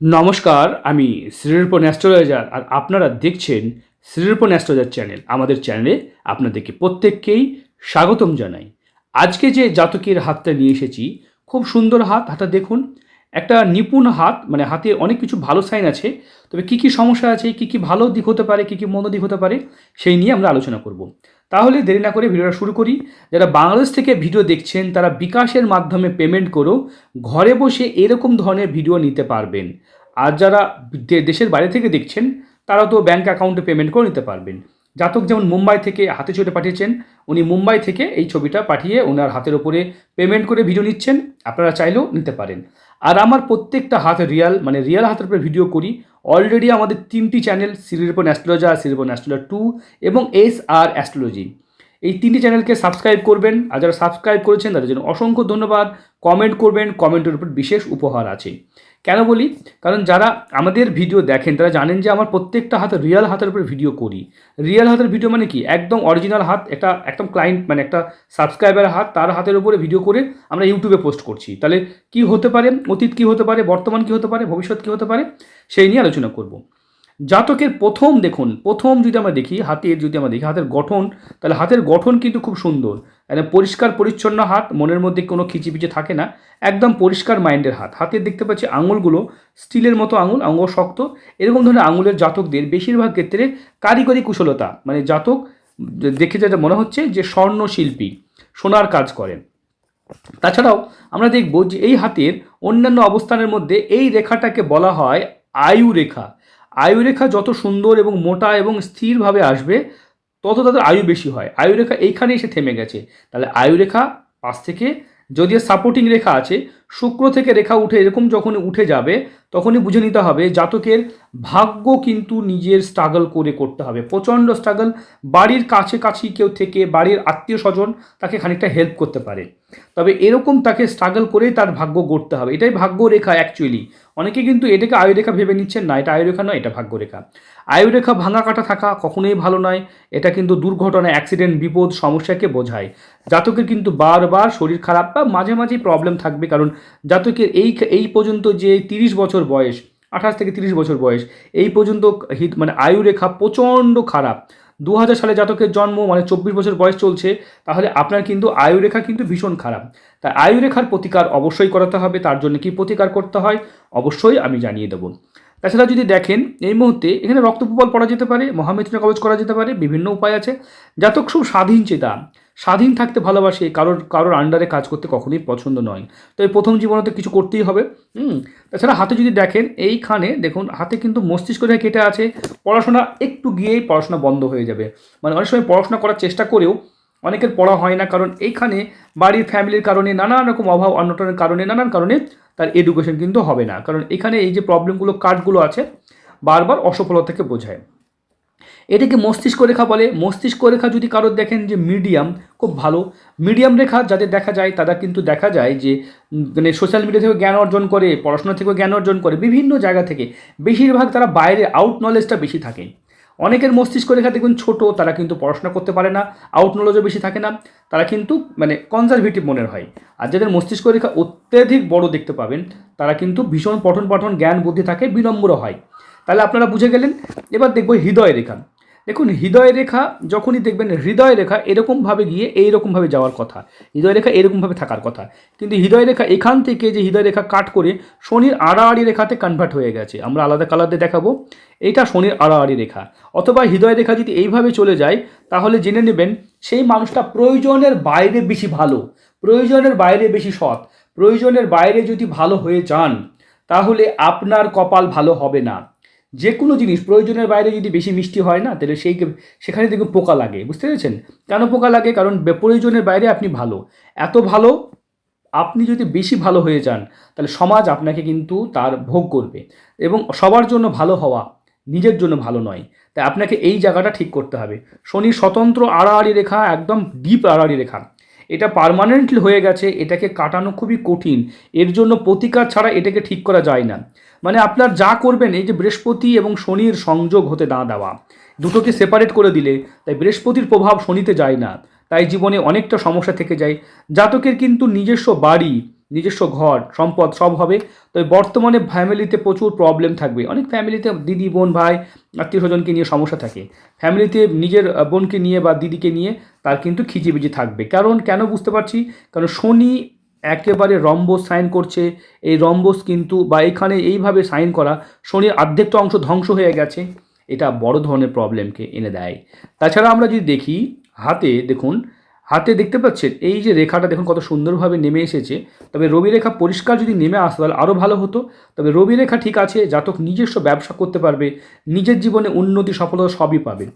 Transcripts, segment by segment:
নমস্কার, আমি শ্রীরূপন অ্যাস্ট্রোলজার আর আপনারা দেখছেন শ্রীরূপন অ্যাস্ট্রোলজার চ্যানেল। আমাদের চ্যানেলে আপনাদেরকে প্রত্যেককেই স্বাগতম জানাই। আজকে যে জাতকের হাতটা নিয়ে এসেছি, খুব সুন্দর হাত, হাতটা দেখুন। একটা নিপুণ হাত মানে হাতে অনেক কিছু ভালো সাইন আছে। তবে কী কী সমস্যা আছে, কী কী ভালো দিক হতে পারে, কী কী মন্দ দিক হতে পারে, সেই নিয়ে আমরা আলোচনা করব। তাহলে দেরি না করে ভিডিওটা শুরু করি। যারা বাংলাদেশ থেকে ভিডিও দেখছেন, তারা বিকাশের মাধ্যমে পেমেন্ট করেও ঘরে বসে এরকম ধরনের ভিডিও নিতে পারবেন। আর যারা দেশের বাইরে থেকে দেখছেন, তারা তো ব্যাঙ্ক অ্যাকাউন্টে পেমেন্ট করে নিতে পারবেন। জাতক যেমন মুম্বাই থেকে হাতে ছবিটা পাঠিয়েছেন, উনি মুম্বাই থেকে এই ছবিটা পাঠিয়ে ওনার হাতের ওপরে পেমেন্ট করে ভিডিও নিচ্ছেন। আপনারা চাইলেও নিতে পারেন। আর আমার প্রত্যেকটা হাত রিয়াল মানে রিয়াল হাতের উপরে ভিডিও করি। অলরেডি আমাদের তিনটি চ্যানেল সিরিপন অ্যাস্ট্রোলজার সিরিপন অ্যাস্ট্রোলজার টু এবং এস আর অ্যাস্ট্রোলজি এই তিনটি চ্যানেলকে সাবস্ক্রাইব করবেন, আর যারা সাবস্ক্রাইব করেছেন তাদের জন্য অসংখ্য ধন্যবাদ। কমেন্ট করবেন কমেন্টের উপর বিশেষ উপহার আছে। কেন বলি? কারণ যারা আমাদের ভিডিও দেখেন, তারা জানেন যে আমার প্রত্যেকটা হাতে রিয়েল হাতের উপরে ভিডিও করি। রিয়েল হাতের ভিডিও মানে কি? একদম অরিজিনাল হাত, একটা একদম ক্লায়েন্ট মানে একটা সাবস্ক্রাইবারের হাত, তার হাতের উপরে ভিডিও করে আমরা ইউটিউবে পোস্ট করছি। তাহলে কি হতে পারে? অতীত কি হতে পারে? বর্তমান কি হতে পারে? ভবিষ্যৎ কি হতে পারে? সেই নিয়ে আলোচনা করব। জাতকের প্রথম দেখুন, প্রথম যদি আমরা দেখি, হাতের যদি আমরা দেখি, হাতের গঠন, তাহলে হাতের গঠন কিন্তু খুব সুন্দর। মানে পরিষ্কার, পরিচ্ছন্ন হাত, মনের মধ্যে কোনো খিচিপিচি থাকে না, একদম পরিষ্কার মাইন্ডের হাত। হাতের দেখতে পাচ্ছি আঙুলগুলো স্টিলের মতো আঙুল আঙুল শক্ত। এরকম ধরনের আঙুলের জাতকদের বেশিরভাগ ক্ষেত্রে কারিগরি কুশলতা মানে জাতক দেখে যেটা মনে হচ্ছে যে স্বর্ণ শিল্পী, সোনার কাজ করেন তাছাড়াও আমরা দেখব যে এই হাতের অন্যান্য অবস্থানের মধ্যে এই রেখাটাকে বলা হয় আয়ু রেখা। আয়ু রেখা যত সুন্দর এবং মোটা এবং স্থিরভাবে আসবে, তত তাদের আয়ু বেশি হয়। আয়ুরেখা এইখানে এসে থেমে গেছে। তাহলে আয়ুরেখা পাশ থেকে, যদিও সাপোর্টিং রেখা আছে শুক্র থেকে রেখা উঠে এরকম যখন উঠে যাবে, তখনই বুঝে নিতে হবে জাতকের ভাগ্য কিন্তু নিজের স্ট্রাগল করে করতে হবে। প্রচণ্ড স্ট্রাগল বাড়ির কাছে কাছি কেউ থেকে বাড়ির আত্মীয় স্বজন তাকে খানিকটা হেল্প করতে পারে। তবে এরকম তাকে স্ট্রাগল করেই তার ভাগ্য গড়তে হবে। এটাই ভাগ্য রেখা অ্যাকচুয়ালি অনেকে কিন্তু এটাকে আয়ুরেখা ভেবে নিচ্ছেন, না, এটা আয়ুরেখা নয়, এটা ভাগ্যরেখা আয়ুরেখা ভাঙা কাটা থাকা কখনোই ভালো নয়। এটা কিন্তু দুর্ঘটনা অ্যাক্সিডেন্ট বিপদ, সমস্যাকে বোঝায়। জাতকের কিন্তু বারবার শরীর খারাপ বা মাঝে মাঝেই প্রবলেম থাকবে কারণ জাতকের এই এই পর্যন্ত যে তিরিশ বছর বয়স, আঠাশ থেকে তিরিশ বছর বয়স, এই পর্যন্ত হিত মানে আয়ুরেখা প্রচণ্ড খারাপ। দু হাজার সালে জাতকের জন্ম মানে চব্বিশ বছর বয়স চলছে, তাহলে আপনার কিন্তু আয়ুরেখা কিন্তু ভীষণ খারাপ। তাই আয়ুরেখার প্রতিকার অবশ্যই করাতে হবে, তার জন্য কি প্রতিকার করতে হয়, অবশ্যই আমি জানিয়ে দেবো। তাছাড়া যদি দেখেন, এই মুহূর্তে এখানে রক্তপ্রবাল পড়া যেতে পারে মহামিত্র কবচ করা যেতে পারে, বিভিন্ন উপায় আছে। জাতক খুব স্বাধীন চেতা। স্বাধীন থাকতে ভালোবাসে, কারোর কারোর আন্ডারে কাজ করতে কখনোই পছন্দ নয়। তো এই প্রথম জীবনে তো কিছু করতেই হবে, হুম? তাছাড়া হাতে যদি দেখেন, এইখানে দেখুন, হাতে কিন্তু মস্তিষ্ক রেখা কেটে আছে, পড়াশোনা একটু গিয়েই পড়াশোনা বন্ধ হয়ে যাবে। মানে অনেক সময় পড়াশোনা করার চেষ্টা করেও অনেকের পড়া হয় না, কারণ এইখানে বাড়ির ফ্যামিলির কারণে, নানান রকম অভাব, অনটনের কারণে, নানান কারণে তার এডুকেশন কিন্তু হবে না। কারণ এখানে এই যে প্রবলেমগুলো কার্ডগুলো আছে, বারবার অসফলতাকে বোঝায়। এটাকে মস্তিষ্ক রেখা বলে। মস্তিষ্ক রেখা যদি কারোর দেখেন যে মিডিয়াম, খুব ভালো। মিডিয়াম রেখা যাদের দেখা যায়, তারা কিন্তু দেখা যায় যে মানে সোশ্যাল মিডিয়া থেকে জ্ঞান অর্জন করে, পড়াশোনা থেকেও জ্ঞান অর্জন করে, বিভিন্ন জায়গা থেকে। বেশিরভাগ তারা বাইরে আউট নলেজটা বেশি থাকে। অনেকের মস্তিষ্ক রেখা দেখুন ছোট, তারা কিন্তু পড়াশোনা করতে পারে না আউট নলেজও বেশি থাকে না, তারা কিন্তু মানে কনজারভেটিভ মনের হয়। আর যাদের মস্তিষ্ক রেখা অত্যাধিক বড় দেখতে পাবেন, তারা কিন্তু ভীষণ পঠন পাঠন জ্ঞান বুদ্ধি থাকে, বিনম্র হয়। তাহলে আপনারা বুঝে গেলেন, এবার দেখব হৃদয় রেখা। দেখুন, হৃদয় রেখা যখনই দেখবেন, হৃদয় রেখা এরকমভাবে গিয়ে এইরকমভাবে যাওয়ার কথা। হৃদয় রেখা এরকমভাবে থাকার কথা। কিন্তু হৃদয় রেখা এখান থেকে যে হৃদয় রেখা কাট করে শনির আড়াআড়ি রেখাতে কনভার্ট হয়ে গেছে। আমরা আলাদা কালার দিয়ে দেখাবো। এইটা শনির আড়াআড়ি রেখা। অথবা হৃদয় রেখা যদি এইভাবে চলে যায়, তাহলে জেনে নেবেন, সেই মানুষটা প্রয়োজনের বাইরে বেশি ভালো। প্রয়োজনের বাইরে বেশি সৎ। প্রয়োজনের বাইরে যদি ভালো হয়ে যান, তাহলে আপনার কপাল ভালো হবে না। যে কোনো জিনিস প্রয়োজনের বাইরে যদি বেশি মিষ্টি হয় না, তাহলে সেই সেখানে দেখুন পোকা লাগে, বুঝতে পেরেছেন? কেন পোকা লাগে? কারণ প্রয়োজনের বাইরে আপনি ভালো। এত ভালো, আপনি যদি বেশি ভালো হয়ে যান, তাহলে সমাজ আপনাকে কিন্তু তার ভোগ করবে। এবং সবার জন্য ভালো হওয়া নিজের জন্য ভালো নয়। তাই আপনাকে এই জায়গাটা ঠিক করতে হবে। শনি স্বতন্ত্র আড়াআড়ি রেখা, একদম ডিপ আড়াআড়ি রেখা। এটা পার্মানেন্টলি হয়ে গেছে, এটাকে কাটানো খুবই কঠিন। এর জন্য প্রতিকার ছাড়া এটাকে ঠিক করা যায় না। মানে আপনার যা করবেন, এই যে বৃহস্পতি এবং শনির সংযোগ হতে না দেওয়া, দুটোকে সেপারেট করে দিলে, তাই বৃহস্পতির প্রভাব শনিতে যায় না, তাই জীবনে অনেকটা সমস্যা থেকে যায়। জাতকের কিন্তু নিজস্ব বাড়ি, নিজস্ব ঘর, সম্পদ সব হবে, তবে বর্তমানে ফ্যামিলিতে প্রচুর প্রবলেম থাকবে। অনেক ফ্যামিলিতে দিদি, বোন, ভাই, আত্মীয় স্বজনকে নিয়ে সমস্যা থাকে। ফ্যামিলিতে নিজের বোনকে নিয়ে বা দিদিকে নিয়ে তার কিন্তু খিচিবিচি থাকবে। কারণ কেন বুঝতে পারছি? কারণ শনি একেবারে রম্বস সাইন করছে। এই রম্বস কিন্তু বা এখানে এইভাবে সাইন করা শনির অর্ধেকটা অংশ ধ্বংস হয়ে গেছে। এটা বড় ধরনের প্রবলেমকে এনে দেয়। তাছাড়া আমরা যদি দেখি হাতে, দেখুন, হাতে দেখতে পাচ্ছেন, এই যে রেখাটা দেখুন কত সুন্দরভাবে নেমে এসেছে। তবে রবি রেখা পরিষ্কার যদি নেমে আসতো তাহলে আরও ভালো হতো। তবে রবি রেখা ঠিক আছে, জাতক নিজস্ব ব্যবসা করতে পারবে, নিজের জীবনে উন্নতি, সফলতা সবই পাবে।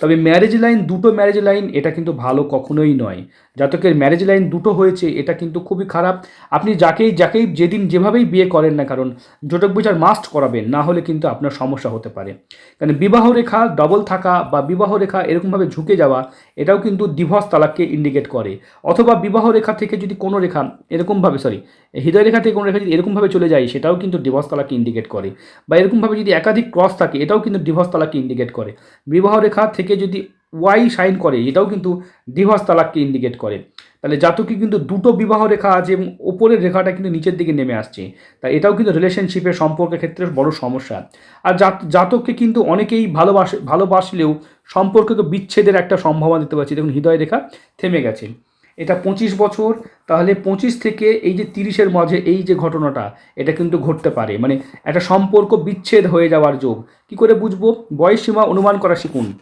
তবে ম্যারেজ লাইন দুটো ম্যারেজ লাইন এটা কিন্তু ভালো কখনোই নয়। জাতকের ম্যারেজ লাইন দুটো হয়েছে, এটা কিন্তু খুবই খারাপ। আপনি যাকেই যাকেই যেদিন যেভাবেই বিয়ে করেন না কারণ, জোটক বিচার মাস্ট করাবেন, না হলে কিন্তু আপনার সমস্যা হতে পারে। কারণ বিবাহ রেখা ডবল থাকা বা বিবাহ রেখা এরকমভাবে ঝুঁকে যাওয়া, এটাও কিন্তু ডিভোর্স তালাককে ইন্ডিকেট করে। অথবা বিবাহ রেখা থেকে যদি কোনো রেখা এরকমভাবে সরি হৃদয় রেখা থেকে কোনো রেখা যদি এরকমভাবে চলে যায়, সেটাও কিন্তু ডিভোর্স তালাককে ইন্ডিকেট করে। বা এরকমভাবে যদি একাধিক ক্রস থাকে, এটাও কিন্তু ডিভোর্স তালাককে ইন্ডিকেট করে। বিবাহ রেখা থেকে যদি ওয়াই সাইন করে, এটাও কিন্তু ডিভোর্স তালাককে ইন্ডিকেট করে। তাহলে জাতকে কিন্তু দুটো বিবাহ রেখা আছে এবং ওপরের রেখাটা কিন্তু নিচের দিকে নেমে আসছে। তাই এটাও কিন্তু রিলেশনশিপের সম্পর্কের ক্ষেত্রে বড় সমস্যা। আর জাত- জাতককে কিন্তু অনেকেই ভালোবাসে, ভালোবাসলেও সম্পর্ককে বিচ্ছেদের একটা সম্ভাবনা দিতে পারছি দেখুন, হৃদয় রেখা থেমে গেছে। এটা পঁচিশ বছর, তাহলে পঁচিশ থেকে এই যে তিরিশের মাঝে এই যে ঘটনাটা, এটা কিন্তু ঘটতে পারে। মানে একটা সম্পর্ক বিচ্ছেদ হয়ে যাওয়ার যোগ। কি করে বুঝব? বয়স সীমা অনুমান করা শিখুন।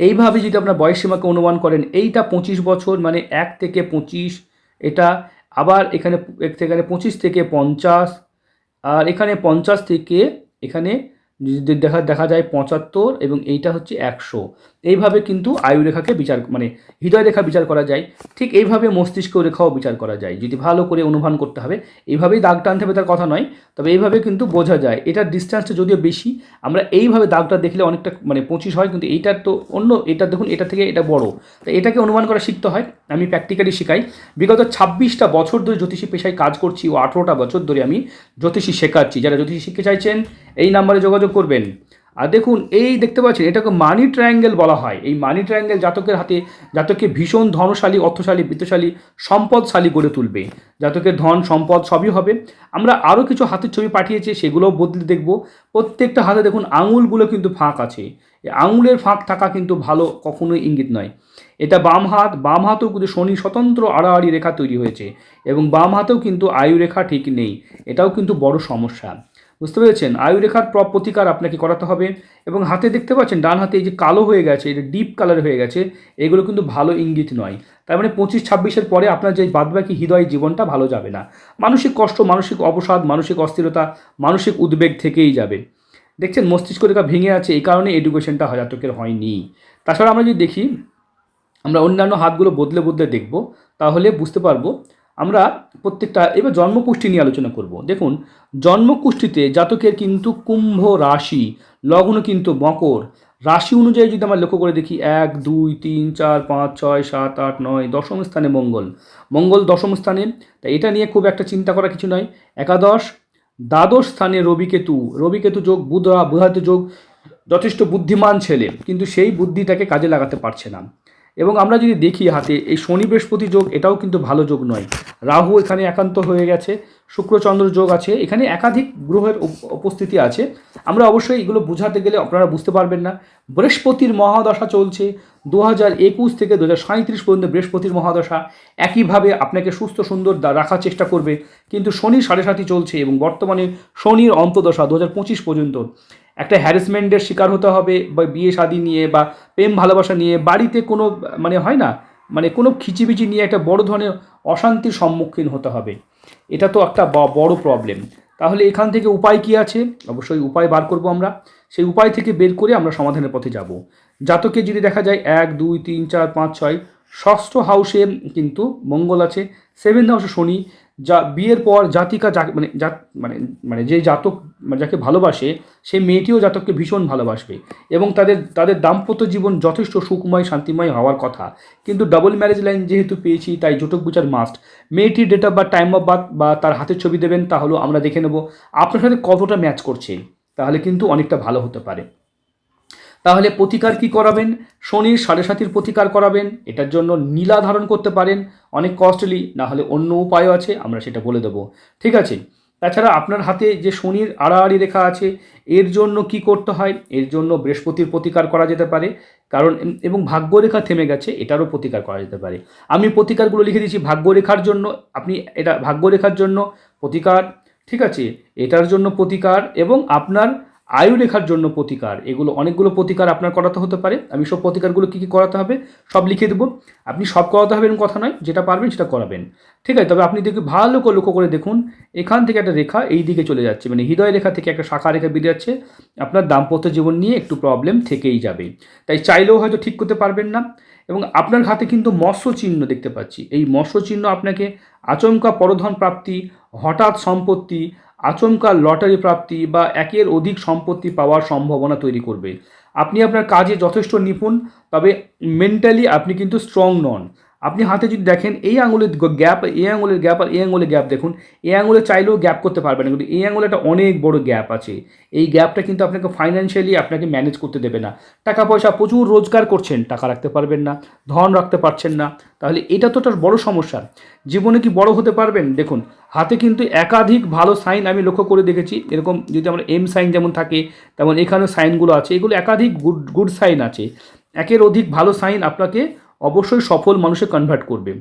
এইভাবে যদি আপনার বয়স সীমাকে অনুমান করেন, এইটা পঁচিশ বছর মানে এক থেকে পঁচিশ, এটা আবার এখানে এক এখানে পঁচিশ থেকে পঞ্চাশ, আর এখানে পঞ্চাশ থেকে এখানে দেখা দেখা যায় পঁচাত্তর, এবং এইটা হচ্ছে একশো। এইভাবে কিন্তু আয়ু রেখাকে বিচার মানে হৃদয় রেখা বিচার করা যায়। ঠিক এইভাবে মস্তিষ্ক রেখাও বিচার করা যায়। যদি ভালো করে অনুমান করতে হবে, এইভাবেই দাগ টানতে হবে তার কথা নয়। তবে এইভাবে কিন্তু বোঝা যায়, এটার ডিস্টেন্সটা যদিও বেশি, আমরা এইভাবে দাগটা দেখলে অনেকটা মানে পঁচিশ হয়, কিন্তু এইটার তো অন্য, এটা দেখুন, এটা থেকে এটা বড়। তো এটাকে অনুমান করা শিখতে হয়, আমি প্র্যাকটিক্যালি শেখাই। বিগত ছাব্বিশটা বছর ধরে জ্যোতিষী পেশায় কাজ করছি ও আঠেরোটা বছর ধরে আমি জ্যোতিষী শেখাচ্ছি। যারা জ্যোতিষী শিখতে চাইছেন, এই নাম্বারে যোগাযোগ করবেন। আর দেখুন, এই দেখতে পাচ্ছেন, এটাকে মানি ট্রায়াঙ্গেল বলা হয়। এই মানি ট্রায়াঙ্গেল জাতকের হাতে, জাতককে ভীষণ ধনশালী, অর্থশালী, বিত্তশালী, সম্পদশালী গড়ে তুলবে। জাতকের ধন, সম্পদ সবই হবে। আমরা আরও কিছু হাতের ছবি পাঠিয়েছি, সেগুলোও বদলে দেখব। প্রত্যেকটা হাতে দেখুন, আঙুলগুলো কিন্তু ফাঁক আছে। আঙুলের ফাঁক থাকা কিন্তু ভালো কখনোই ইঙ্গিত নয়। এটা বাম হাত, বাম হাতেও কিন্তু শনি স্বতন্ত্র আড়াআড়ি রেখা তৈরি হয়েছে। এবং বাম হাতেও কিন্তু আয়ু রেখা ঠিক নেই। এটাও কিন্তু বড় সমস্যা। বুঝতে পেরেছেন? আয়ু রেখার প্রতিকার আপনাকে করাতে হবে এবং হাতে দেখতে পাচ্ছেন, ডান হাতে এই যে কালো হয়ে গেছে, এটা ডিপ কালার হয়ে গেছে, এগুলো কিন্তু ভালো ইঙ্গিত নয়। তার মানে পঁচিশ ছাব্বিশের পরে আপনার যে বাদবাকি হৃদয় জীবনটা ভালো যাবে না। মানসিক কষ্ট, মানসিক অবসাদ, মানসিক অস্থিরতা, মানসিক উদ্বেগ থেকেই যাবে। দেখছেন, মস্তিষ্ক রেখা ভেঙে আছে, এই কারণে এডুকেশনটা জাতকের হয়নি। তাছাড়া আমরা যদি দেখি, আমরা অন্যান্য হাতগুলো বদলে বদলে দেখব, তাহলে বুঝতে পারব আমরা প্রত্যেকটা এবার জন্মকুষ্ঠি নিয়ে আলোচনা করব। দেখুন জন্মকুষ্ঠিতে জাতকের কিন্তু কুম্ভ রাশি, লগ্ন কিন্তু মকর। রাশি অনুযায়ী যদি আমরা লক্ষ্য করে দেখি, এক, দুই, তিন, চার, পাঁচ, ছয়, সাত, আট, নয়, দশম স্থানে মঙ্গল। মঙ্গল দশম স্থানে, তাই এটা নিয়ে খুব একটা চিন্তা করা কিছু নয়। একাদশ, দ্বাদশ স্থানে রবিকেতু। রবিকেতু যোগ বুধরা বুধাতে যোগ যথেষ্ট বুদ্ধিমান ছেলে, কিন্তু সেই বুদ্ধিটাকে কাজে লাগাতে পারছে না। এবং আমরা যদি দেখি হাতে, এই শনি বৃহস্পতি যোগ, এটাও কিন্তু ভালো যোগ নয়। রাহু এখানে একান্ত হয়ে গেছে শুক্রচন্দ্র যোগ আছে, এখানে একাধিক গ্রহের উপ- উপস্থিতি আছে। আমরা অবশ্যই এগুলো বোঝাতে গেলে আপনারা বুঝতে পারবেন না। বৃহস্পতির মহাদশা চলছে দু হাজার একুশ থেকে দু হাজার সাঁত্রিশ পর্যন্ত বৃহস্পতির মহাদশা একইভাবে আপনাকে সুস্থ, সুন্দর রাখার চেষ্টা করবে। কিন্তু শনি সাড়ে সাতই চলছে এবং বর্তমানে শনির অন্তদশা দু হাজার পঁচিশ পর্যন্ত। একটা হ্যারাসমেন্টের শিকার হতে হবে বা বিয়ে শাদী নিয়ে বা প্রেম ভালোবাসা নিয়ে, বাড়িতে কোনো মানে হয় না মানে কোনো খিচিবিচি নিয়ে একটা বড় ধরনের অশান্তির সম্মুখীন হতে হবে। এটা তো একটা বড় প্রবলেম তাহলে এখান থেকে উপায় কি আছে? অবশ্যই উপায় বার করব আমরা। সেই উপায় থেকে বের করে আমরা সমাধানের পথে যাব। জাতকে যদি দেখা যায় এক, দুই, তিন, চার, পাঁচ, ছয়, ষষ্ঠ হাউসে কিন্তু মঙ্গল আছে সেভেন্থ হাউসে শনি যা, বিয়ের পর জাতিকা যা মানে জাত মানে মানে যে জাতক মানে যাকে ভালোবাসে সেই মেয়েটিও জাতককে ভীষণ ভালোবাসবে এবং তাদের তাদের দাম্পত্য জীবন যথেষ্ট সুখময়, শান্তিময় হওয়ার কথা। কিন্তু ডাবল ম্যারেজ লাইন যেহেতু পেয়েছি, তাই জোটক বিচার মাস্ট মেয়েটির date of birth time of birth বা তার হাতের ছবি দেবেন, তাহলেও আমরা দেখে নেব। আপনার সাথে কতটা ম্যাচ করছে, তাহলে কিন্তু অনেকটা ভালো হতে পারে। তাহলে প্রতিকার কি করাবেন? শনির সাড়ে সাতির প্রতিকার করাবেন। এটার জন্য নীলা ধারণ করতে পারেন। অনেক কস্টলি না হলে অন্য উপায়ও আছে, আমরা সেটা বলে দেবো। ঠিক আছে? তাছাড়া আপনার হাতে যে শনির আড়াআড়ি রেখা আছে, এর জন্য কি করতে হয়? এর জন্য বৃহস্পতির প্রতিকার করা যেতে পারে। কারণ, এবং ভাগ্যরেখা থেমে গেছে, এটারও প্রতিকার করা যেতে পারে। আমি প্রতিকারগুলো লিখে দিচ্ছি ভাগ্যরেখার জন্য। আপনি এটা ভাগ্যরেখার জন্য প্রতিকার, ঠিক আছে? এটার জন্য প্রতিকার, এবং আপনার আয়ু রেখার জন্য প্রতিকার, এগুলো অনেকগুলো প্রতিকার আপনার করাতে হতে পারে। আমি সব প্রতিকারগুলো কী কী করাতে হবে সব লিখে দেবো। আপনি সব করাতে হবে এরকম কথা নয়, যেটা পারবেন সেটা করাবেন। ঠিক আছে, তবে আপনি দেখে ভালো করে লক্ষ্য করে দেখুন, এখান থেকে একটা রেখা এই দিকে চলে যাচ্ছে মানে হৃদয় রেখা থেকে একটা শাখা রেখা বেরিয়ে যাচ্ছে। আপনার দাম্পত্য জীবন নিয়ে একটু প্রবলেম থেকেই যাবে। তাই চাইলেও হয়তো ঠিক করতে পারবেন না। এবং আপনার হাতে কিন্তু মৎস্য চিহ্ন দেখতে পাচ্ছি। এই মৎস্য চিহ্ন আপনাকে আচমকা পরধন প্রাপ্তি, হঠাৎ সম্পত্তি আচমকা লটারি প্রাপ্তি বা একের অধিক সম্পত্তি পাওয়ার সম্ভাবনা তৈরি করবে। আপনি আপনার কাজে যথেষ্ট নিপুণ, তবে মেন্টালি আপনি কিন্তু স্ট্রং নন। আপনি হাতে যদি দেখেন এই আঙুলের গ্যাপ, এই আঙুলের গ্যাপ আর এই আঙুলের গ্যাপ দেখুন, এই আঙুলে চাইলেও গ্যাপ করতে পারবেন না, কিন্তু এই আঙুলে একটা অনেক বড় গ্যাপ আছে। এই গ্যাপটা কিন্তু আপনাকে ফাইন্যান্সিয়ালি আপনাকে ম্যানেজ করতে দেবে না। টাকা পয়সা প্রচুর রোজগার করছেন, টাকা রাখতে পারবেন না, ধন রাখতে পারছেন না। তাহলে এটা তো একটা বড় সমস্যা। জীবনে কি বড় হতে পারবেন? দেখুন, হাতে কিন্তু একাধিক ভালো সাইন আমি লক্ষ্য করে দেখেছি। এরকম যদি আমরা এম সাইন যেমন থাকে, তেমন এখানেও সাইনগুলো আছে। এগুলো একাধিক গুড গুড সাইন আছে। একের অধিক ভালো সাইন আপনাকে অবশ্যই সফল মানুষে কনভার্ট করবে।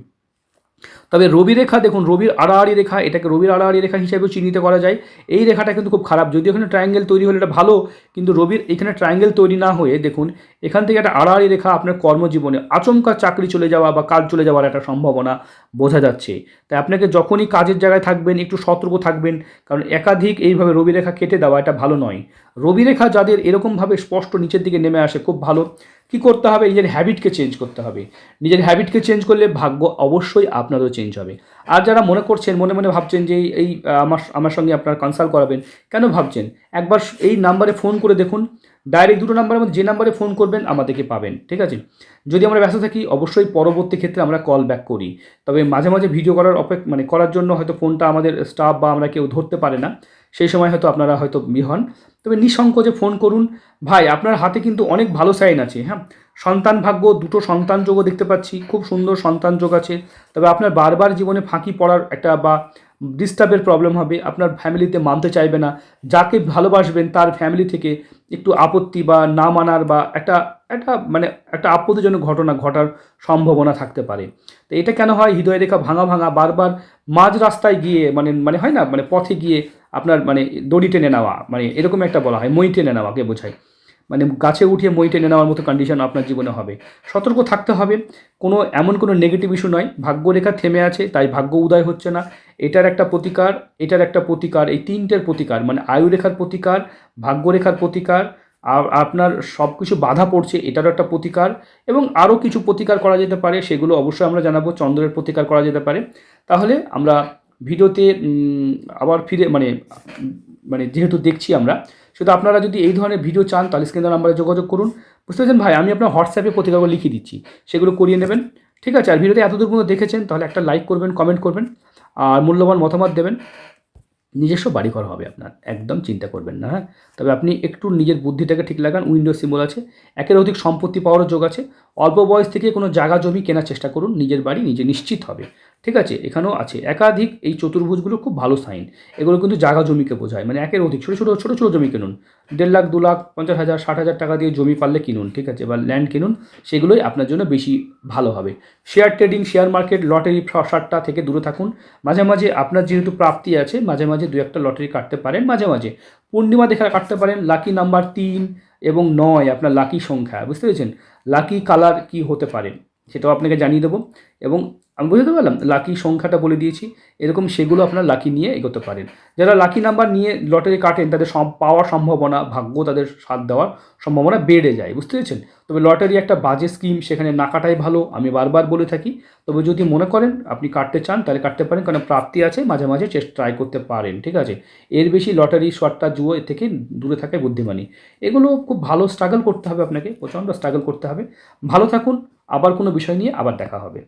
তবে রবি রেখা দেখুন, রবির আড়াআড়ি রেখা, এটাকে রবির আড়াআড়ি রেখা হিসেবেও চিহ্নিত করা যায়। এই রেখাটা কিন্তু খুব খারাপ, যদিও এখানে ট্রায়াঙ্গেল তৈরি হলে এটা ভালো, কিন্তু রবির এখানে ট্রায়াঙ্গেল তৈরি না হয়ে দেখুন, এখান থেকে একটা আড়াআড়ি রেখা আপনার কর্মজীবনে আচমকা চাকরি চলে যাওয়া বা কাজ চলে যাওয়ার একটা সম্ভাবনা বোঝা যাচ্ছে। তাই আপনাকে যখনই কাজের জায়গায় থাকবেন, একটু সতর্ক থাকবেন, কারণ একাধিক এইভাবে রবি রেখা কেটে দেওয়া এটা ভালো নয়। রবি রেখা যাদের এরকমভাবে স্পষ্ট নিচের দিকে নেমে আসে, খুব ভালো। কি করতে হবে? নিজের হ্যাবিটকে চেঞ্জ করতে হবে। নিজের হ্যাবিটকে চেঞ্জ করলে ভাগ্য অবশ্যই আপনারও চেঞ্জ হবে। আর যারা মনে করছেন, মনে মনে ভাবছেন যে এই- আমার আমার সঙ্গে আপনারা কনসাল্ট করাবেন, কেন ভাবছেন? একবার এই নাম্বারে ফোন করে দেখুন ডাইরেক্ট দুটো নাম্বারের মধ্যে যে নাম্বারে ফোন করবেন, আমাদেরকে পাবেন, ঠিক আছে? যদি আমরা ব্যস্ত থাকি, অবশ্যই পরবর্তী ক্ষেত্রে আমরা কল ব্যাক করি। তবে মাঝে মাঝে ভিডিও করার অপেক মানে করার জন্য হয়তো ফোনটা আমাদের স্টাফ বা আমরা কেউ ধরতে পারে না। সেই সময় হয়তো আপনারা হয়তো ই হন। তবে নিঃসংকোচে ফোন করুন। ভাই, আপনার হাতে কিন্তু অনেক ভালো সাইন আছে হ্যাঁ? সন্তান ভাগ্য, দুটো সন্তান যোগও দেখতে পাচ্ছি। খুব সুন্দর সন্তান যোগ আছে। তবে আপনার বারবার জীবনে ফাঁকি পড়ার একটা বা ডিস্টার্বের প্রবলেম হবে, আপনার ফ্যামিলিতে মানতে চাইবে না, যাকে ভালোবাসবেন তার ফ্যামিলি থেকে একটু আপত্তি বা না মানার বা একটা একটা মানে একটা আপত্তিজনক ঘটনা ঘটার সম্ভাবনা থাকতে পারে। তো এটা কেন হয়? হৃদয় রেখা ভাঙা ভাঙা বারবার মাঝ রাস্তায় গিয়ে মানে মানে হয় না? মানে পথে গিয়ে আপনার মানে দড়ি টেনে নেওয়া মানে এরকম একটা বলা হয়, মই টেনে নেওয়াকে বোঝায়। মানে গাছে উঠিয়ে মই টেনে নেওয়ার মতো কন্ডিশন আপনার জীবনে হবে। সতর্ক থাকতে হবে, কোনো এমন কোনো নেগেটিভ ইস্যু নয়, ভাগ্যরেখা থেমে আছে, তাই ভাগ্য উদয় হচ্ছে না। এটার একটা প্রতিকার, এটার একটা প্রতিকার, এই তিনটের প্রতিকার মানে আয়ুরেখার প্রতিকার, ভাগ্যরেখার প্রতিকার, আর আপনার সব কিছু বাধা পড়ছে, এটারও একটা প্রতিকার, এবং আরও কিছু প্রতিকার করা যেতে পারে, সেগুলো অবশ্যই আমরা জানাব, চন্দ্রের প্রতিকার করা যেতে পারে। তাহলে আমরা ভিডিওতে আবার ফিরে মানে মানে যেহেতু দেখছি আমরা শুধু আপনারা যদি এই ধরনের ভিডিও চান, তাহলে স্ক্রিন নাম্বারে যোগাযোগ করুন। বুঝতে পারছেন ভাই? আমি আপনার হোয়াটসঅ্যাপে প্রতিকারগুলো লিখিয়ে দিচ্ছি। সেগুলো করিয়ে নেবেন। ঠিক আছে? আর ভিডিওতে এতদূর পর্যন্ত দেখেছেন, তাহলে একটা লাইক করবেন কমেন্ট করবেন, আর মূল্যবান মতামত দেবেন। নিজস্ব বাড়ি ঘর হবে আপনার। একদম চিন্তা করবেন না হ্যাঁ? তবে আপনি একটু নিজের বুদ্ধিটাকে ঠিক লাগান। উইন্ডো সিম্বল আছে। একের অধিক সম্পত্তি পাওয়ারও যোগ আছে। অল্প বয়স থেকে কোনো জায়গা জমি কেনার চেষ্টা করুন। নিজের বাড়ি নিজে নিশ্চিত হবে। ঠিক আছে? এখানেও আছে। একাধিক এই চতুর্ভুজগুলো খুব ভালো সাইন এগুলো কিন্তু জায়গা জমিকে বোঝায়। মানে একের অধিক। ছোটো ছোটো ছোটো ছোটো জমি কিনুন। দেড় লাখ, দু লাখ, পঞ্চাশ হাজার, ষাট হাজার টাকা দিয়ে জমি পারলে কিনুন, ঠিক আছে? বা ল্যান্ড কিনুন, সেগুলোই আপনার জন্য বেশি ভালো হবে। Share trading share market lottery ফ্রসারটা থেকে দূরে থাকুন। মাঝে মাঝে আপনার যেহেতু প্রাপ্তি আছে, মাঝে মাঝে দু একটা লটারি কাটতে পারেন। মাঝে মাঝে পূর্ণিমা দেখা কাটতে পারেন। লাকি নাম্বার তিন এবং নয় আপনার লাকি সংখ্যা, বুঝতে পেরেছেন? লাকি কালার কি হতে পারে, সেটাও আপনাকে জানিয়ে দেবো। এবং আমি বুঝতে পারলাম লাকি সংখ্যাটা বলে দিয়েছি। এরকম সেগুলো আপনার লাকি নিয়ে এগোতে পারেন। যারা লাকি নাম্বার নিয়ে লটারি কাটেন, তাদের পাওয়ার সম্ভাবনা, ভাগ্য তাদের সাথ দেওয়ার সম্ভাবনা বেড়ে যায়, বুঝতে পেরেছেন? তবে লটারি একটা বাজে স্কিম সেখানে না কাটাই ভালো, আমি বারবার বলে থাকি। তবে যদি মনে করেন আপনি কাটতে চান, তাহলে কাটতে পারেন, কারণ প্রাপ্তি আছে, মাঝে মাঝে চেষ্টা ট্রাই করতে পারেন, ঠিক আছে? এর বেশি লটারি শটটা জুয়ো, এর থেকে দূরে থাকায় বুদ্ধিমানী। এগুলো খুব ভালো স্ট্রাগল করতে হবে আপনাকে, প্রচণ্ড স্ট্রাগল করতে হবে। ভালো থাকুন, আবার কোনো বিষয় নিয়ে আবার দেখা হবে।